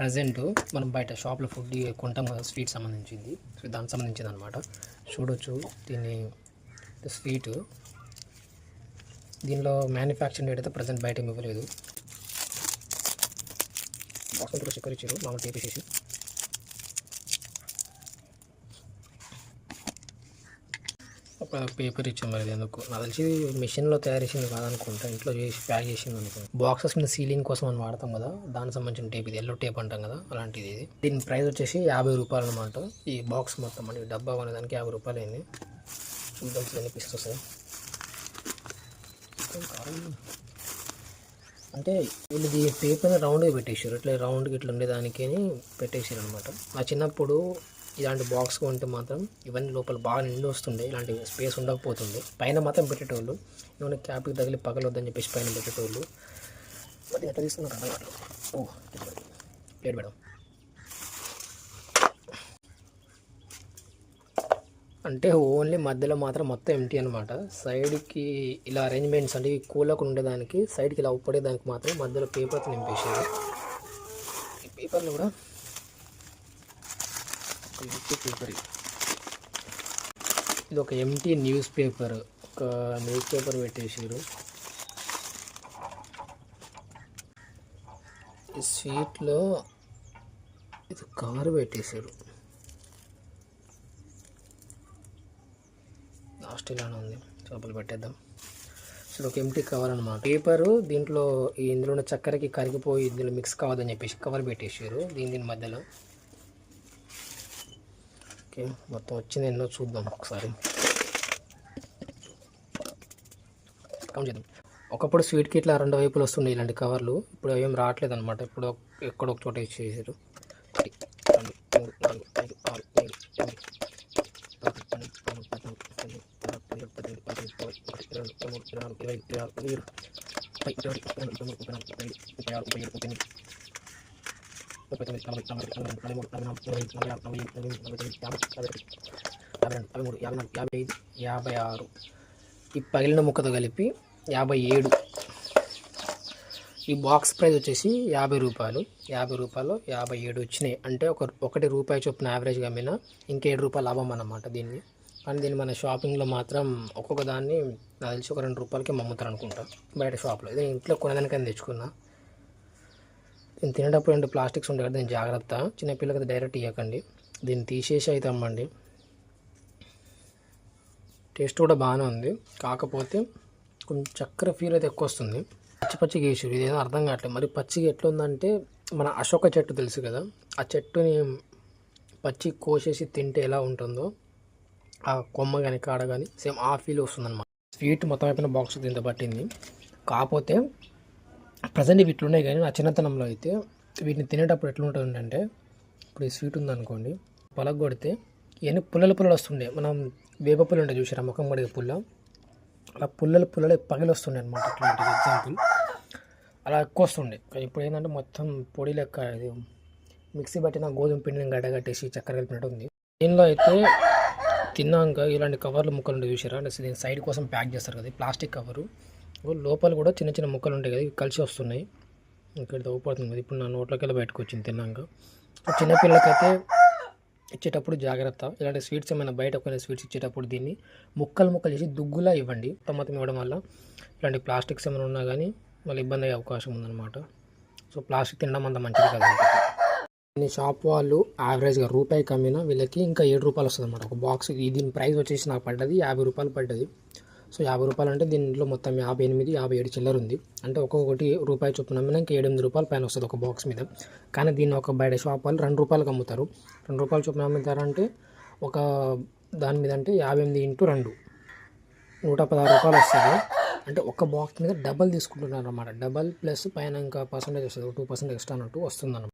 Present మనం బయట షాప్లో ఫుడ్ కొంటాం కదా స్వీట్ సంబంధించింది. సో దానికి సంబంధించింది అనమాట చూడొచ్చు దీన్ని స్వీట్. దీనిలో మ్యానుఫ్యాక్చరింగ్ డేట్ అయితే ప్రజెంట్ బయట ఇవ్వలేదు. బాక్స్ కూడా స్టిక్కర్ ఇచ్చారు మామూలు టేపేసేసి వేసేసి ఒక పేపర్ ఇచ్చాం మరి ఇది ఎందుకు? నాకు తెలిసి మిషన్లో తయారు చేసింది కాదనుకుంటా. ఇంట్లో చేసి ప్యాక్ చేసింది అనుకుంటా. బాక్సెస్ మీద సీలింగ్ కోసం మనం వాడతాం కదా దానికి సంబంధించిన టేప్ ఇది ఎల్లో టేప్ అంటాం కదా అలాంటిది ఇది. దీని ప్రైస్ వచ్చేసి యాభై రూపాయలు అనమాట ఈ బాక్స్ మొత్తం అంటే డబ్బా కొనేదానికి యాభై రూపాయలు అయింది. చూద్దాం కనిపిస్తుంది సార్ అంటే వీళ్ళు ఈ పేపర్ రౌండ్గా పెట్టేసారు ఇట్లా రౌండ్గా ఇట్లా ఉండేదానికి పెట్టేసారు అనమాట నా చిన్నప్పుడు ఇలాంటి బాక్స్ కొంటే మాత్రం ఇవన్నీ లోపల బాగా నిండి వస్తుండే ఇలాంటి స్పేస్ ఉండకపోతుంది పైన మాత్రం పెట్టేటోళ్ళు ఏమైనా క్యాప్కి తగిలి పగలొద్దని చెప్పేసి పైన పెట్టేటోళ్ళు. మరి ఎట్లా తీసుకున్నారు అన్నమాట ఓ ప్లేట్ మేడం అంటే ఓన్లీ మధ్యలో మాత్రం మొత్తం ఎంటీ అనమాట సైడ్కి ఇలా అరేంజ్మెంట్స్ అంటే ఈ కూలకు ఉండేదానికి సైడ్కి ఇలా ఉప్పడేదానికి మాత్రం మధ్యలో పేపర్తో నింపేసారు ఈ పేపర్లో కూడా ఒక పేపర్ ఇది. ఒక ఎంటీ న్యూస్ పేపర్ ఒక న్యూస్ పేపర్ పెట్టేసారు ఈ స్వీట్లో ఇది కవర్ పెట్టేశారు లాస్ట్ ఇలానే ఉంది. చేపలు పెట్టేద్దాం. సో ఒక ఎంటీ కవర్ అనమాట పేపరు దీంట్లో ఇందులో ఉన్న చక్కెరకి కరిగిపోయి ఇందులో మిక్స్ కావద్దని చెప్పేసి కవర్ పెట్టేసారు దీని దీని మధ్యలో ఓకే మొత్తం వచ్చింది ఎన్నో చూద్దాం ఒకసారి కౌంట్ చేద్దాం ఒకప్పుడు స్వీట్కి ఇట్లా రెండు వైపులు వస్తుండే ఇలాంటి కవర్లు ఇప్పుడు ఏం రావట్లేదు అనమాట ఇప్పుడు ఎక్కడో ఒక చోట ఇచ్చేసారు ఒకటి, రెండు, మూడు, నాలుగు, ఐదు, ఆరు, ఏడు, ఇరవై, ఇరవై ఇరవై, ఇరవై ఏడు, ముప్పై, ఇరవై తొమ్మిది, నలభై, నలభై ఒకటి, నలభై నలభై మూడు, నలభై నాలుగు, నలభై నలభై ఆరు, నలభై ఏడు, నలభై ఎనిమిది, నలభై తొమ్మిది, యాభై, యాభై ఒకటి, యాభై రెండు, యాభై మూడు, యాభై నాలుగు, యాభై ఐదు, యాభై ఆరు ఈ పగిలిన ముక్కతో కలిపి యాభై ఏడు. ఈ బాక్స్ ప్రైస్ వచ్చేసి యాభై రూపాయలు. యాభై రూపాయలు యాభై ఏడు వచ్చినాయి. అంటే ఒక ఒకటి రూపాయి చొప్పున యావరేజ్గా అమ్మినా ఇంకేడు రూపాయలు లాభం అన్నమాట దీన్ని. కానీ దీన్ని మన షాపింగ్లో మాత్రం ఒక్కొక్క దాన్ని నాకు తెలిసి ఒక రెండు రూపాయలకి అమ్ముతారు అనుకుంటా బయట షాప్లో ఇది ఇంట్లో కొనేదానికని తెచ్చుకున్నా. దీన్ని తినేటప్పుడు రెండు ప్లాస్టిక్స్ ఉంటాయి కదా దీని జాగ్రత్త. చిన్న పిల్లలకి డైరెక్ట్ ఇవ్వకండి దీన్ని తీసేసి అయితే అమ్మండి. టేస్ట్ కూడా బాగానే ఉంది. కాకపోతే కొంచెం చక్కెర ఫీల్ అయితే ఎక్కువ వస్తుంది. పచ్చి పచ్చిగా వేసారు ఇదేదో అర్థం కావట్లేదు. మరి పచ్చిగా ఎట్లా ఉందంటే మన అశోక చెట్టు తెలుసు కదా ఆ చెట్టుని పచ్చి కోసేసి తింటే ఎలా ఉంటుందో ఆ కొమ్మ కానీ కాడ కానీ సేమ్ ఆ ఫీల్ వస్తుందన్నమాట. స్వీట్ మొత్తం అయిపోయిన బాక్స్ దీంతో పట్టింది. కాకపోతే ప్రజెంట్ ఇవి ఇట్లున్నాయి కానీ నా చిన్నతనంలో అయితే వీటిని తినేటప్పుడు ఎట్లుంటుంది అంటే ఇప్పుడు ఈ స్వీట్ ఉందనుకోండి పలగొడితే ఇవన్నీ పుల్లలు పుల్లలు వస్తుండే. మనం వేప పుల్ల ఉంటాయి చూసారా ముఖం కడిగే పుల్ల? అలా పుల్లలు పుల్లలు పగిలి వస్తుండే అనమాట అట్లాంటిది ఎగ్జాంపుల్ అలా ఎక్కువ వస్తుండే. కానీ ఇప్పుడు ఏంటంటే మొత్తం పొడి లెక్క ఇది మిక్సీ పట్టిన గోధుమ పిండిని గడ్డగట్టేసి చక్కెర కలిపినట్టు ఉంది. దీనిలో అయితే తిన్నాక ఇలాంటి కవర్లు ముక్కలు ఉంటాయి చూసారా అంటే దీని సైడ్ కోసం ప్యాక్ చేస్తారు కదా ప్లాస్టిక్ కవరు. లోపల కూడా చిన్న చిన్న ముక్కలు ఉంటాయి కదా ఇవి కలిసి వస్తున్నాయి. ఇక్కడ ఊపడుతుంది కదా ఇప్పుడు నా నోట్లోకి వెళ్ళి బయటకు వచ్చింది తిన్నాక. చిన్నపిల్లలకైతే ఇచ్చేటప్పుడు జాగ్రత్త. ఇలాంటి స్వీట్స్ ఏమైనా బయట కొన్ని స్వీట్స్ ఇచ్చేటప్పుడు దీన్ని ముక్కలు ముక్కలు చేసి దుగ్గులా ఇవ్వండి. మొత్తం ఇవ్వడం వల్ల ఇలాంటి ప్లాస్టిక్స్ ఏమైనా ఉన్నా కానీ మళ్ళీ ఇబ్బంది అయ్యే అవకాశం ఉందన్నమాట. సో ప్లాస్టిక్ తినడం అంత మంచిది కదా కొన్ని షాప్ వాళ్ళు యావరేజ్గా రూపాయి కమ్మినా వీళ్ళకి ఇంకా ఏడు రూపాయలు వస్తుంది అనమాట ఒక బాక్స్ దీని ప్రైస్ వచ్చేసి నాకు పడ్డది యాభై రూపాయలు పడ్డది. సో యాభై రూపాయలు అంటే దీంట్లో మొత్తం యాభై ఎనిమిది యాభై ఏడు చిల్లర ఉంది. అంటే ఒక్కొక్కటి రూపాయి చొప్పున అమ్మినా ఇంకా ఏడు ఎనిమిది రూపాయలు పైన వస్తుంది ఒక బాక్స్ మీద. కానీ దీన్ని ఒక బయట షాప్ వాళ్ళు రెండు రూపాయలకు అమ్ముతారు. రెండు రూపాయలు చొప్పున అమ్ముతారంటే ఒక దాని మీద అంటే యాభై ఎనిమిది ఇంటూ రెండు. నూట పదహారు రూపాయలు వస్తుంది. అంటే ఒక బాక్స్ మీద డబల్ తీసుకుంటున్నారు అన్నమాట డబల్ ప్లస్ పైన ఇంకా పర్సంటేజ్ వస్తుంది. టూ పర్సెంట్ ఎక్స్ట్రా అన్నట్టు వస్తుంది